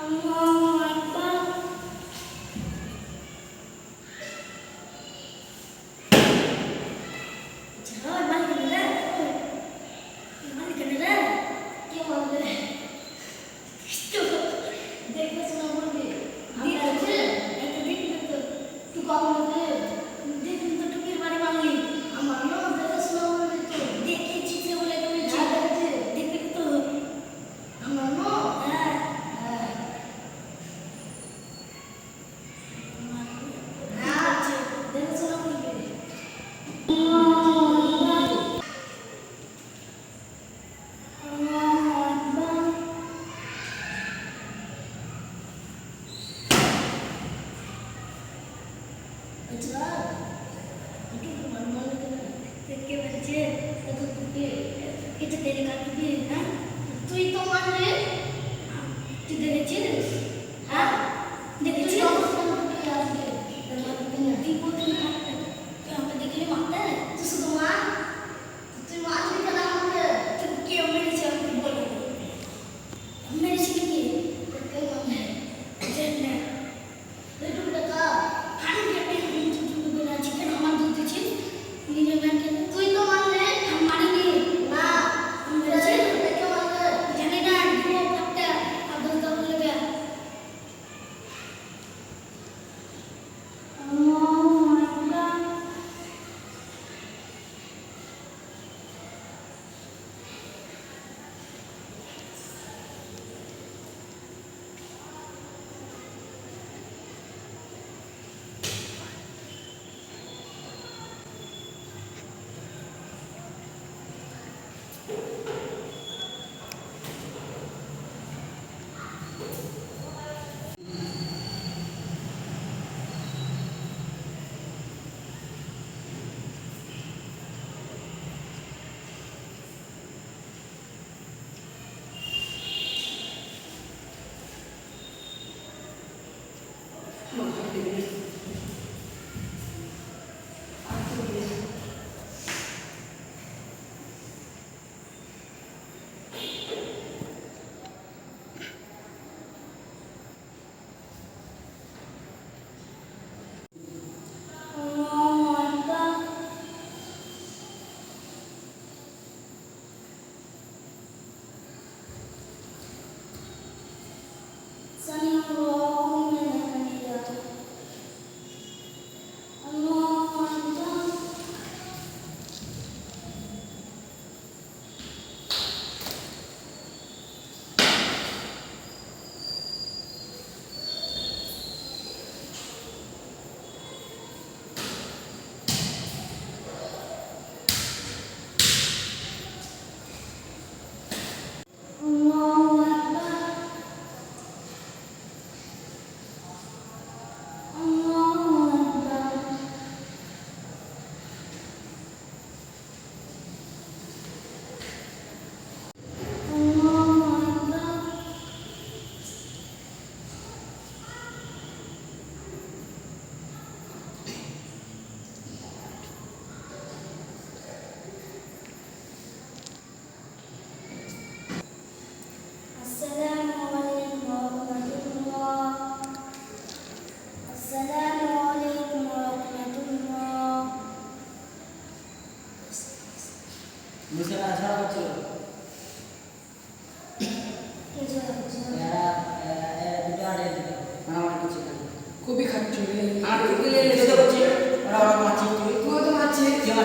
Allah. তুই তো মানলে তুই দেখেছিস হ্যাঁ?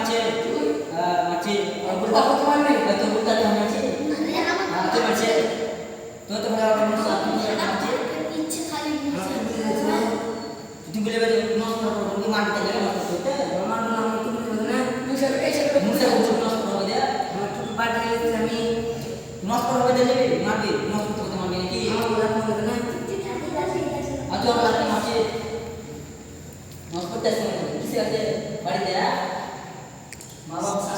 Macam, eh, macam. macam. Ah, macam. Tu tu macam. Itu boleh nos mana jalan tu. Musa untuk nos dia. Nos dia jadi mati. Nos Atau macam. Nos ada dia. 마법사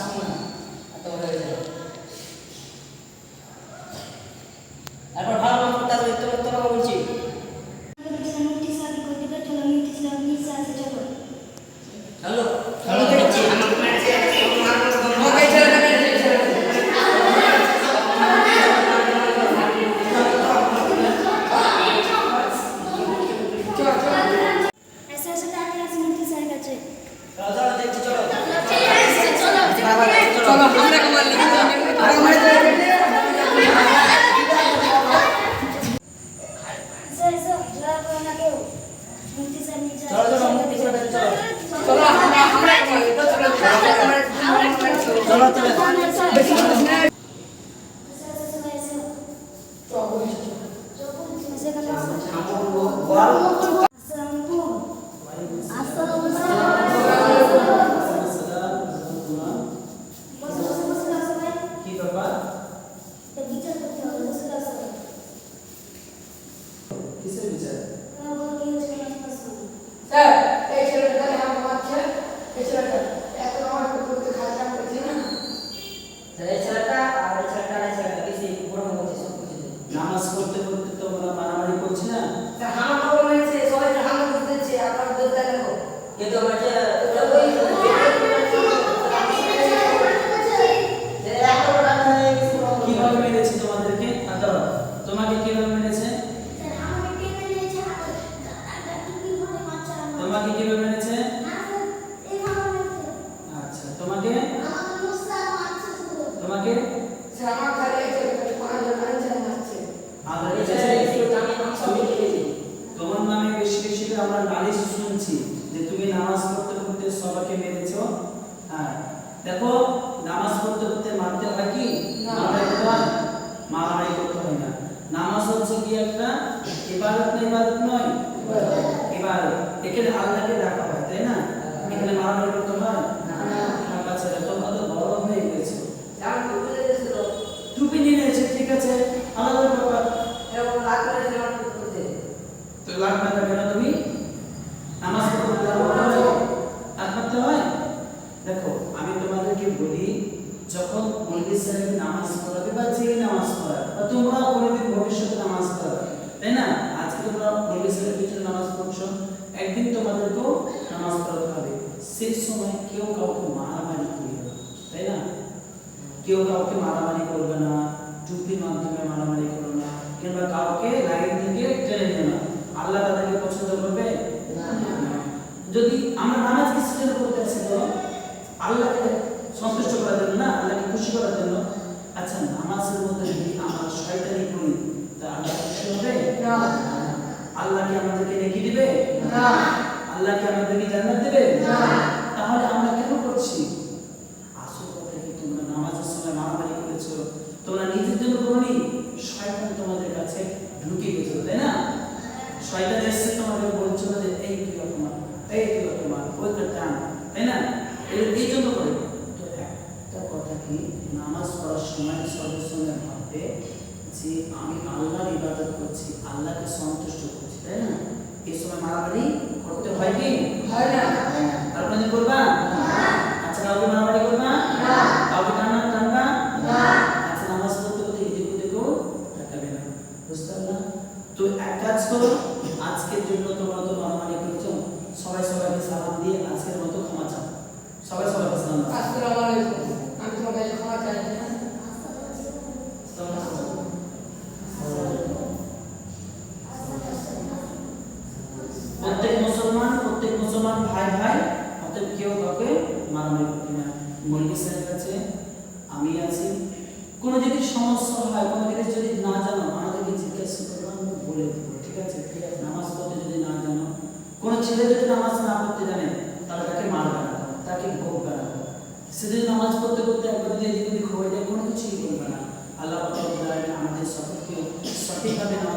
গরম শুধু ইবাদত নয়। ইবাদত। এখানে আল্লাহকে ডাকা হয় তাই না? এখানে মারানোর করতে হয়? আমার কাছে তোমরা তো বড় হয়ে গেছে। টুপি নিয়ে নিয়েছে ঠিক আছে আলাদা ব্যাপার। লাগবে কেউ কাউকে মারামারি করবে না যুক্তির মাধ্যমে মারামারি করবে না কিংবা কাউকে লাইন থেকে টেনে নেবে না। আল্লাহ তাদেরকে পছন্দ করবে? যদি আমরা নামাজ কিছুদের করতে আসি তো? আল্লাহকে সন্তুষ্ট করার জন্য না? আল্লাহকে খুশি করার জন্য? আচ্ছা নামাজের মধ্যে যদি আমরা শয়তানি করি তা আল্লাহ খুশি হবে? না। আল্লাহ কি আমাদেরকে নেকি দিবে? না। আল্লাহ কি আমাদেরকে জান্নাত দেবে? না। শয়তান এসছে তোমাদের বলছিল যে এই কি তোমার এই কি তোমার ওই তো টান তাই না এই জন্য করে তো একটা কথা কি নামাজ পড়ার সময় সর্বসঙ্গে ভাববে যে আমি আল্লাহর ইবাদত করছি আল্লাহকে সন্তুষ্ট করছি তাই না এ সময় মারামারি করতে হয় কি হয় না সেজে যদি নামাজ না পড়তে জানে, তাহলে তাকে মারবে না, তাকে ভোগবে না। সেজে নামাজ পড়তে করতে একবার যদি এদিক ওদিক হয়ে যায়, কোনো কিছুই করবে না। আল্লাহ আমাদের সকলকে সঠিকভাবে নামাজ